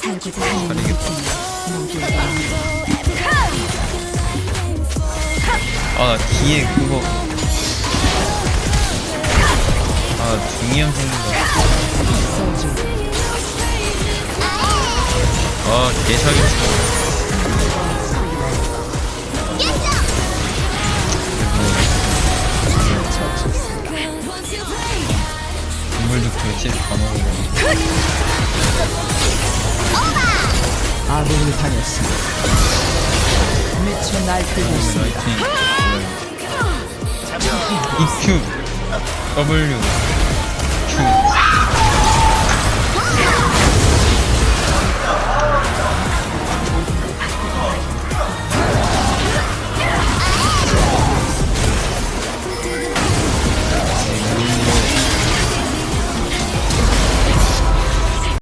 살고자 하는 가리겠다. 모두에게 아 뒤에 그거. 아 중이염 생긴다. 아 개사기쳐 동물도 그렇지 다 먹으려 아군이 당했습니다. 미쳐 날뛰고 있습니다. EQ W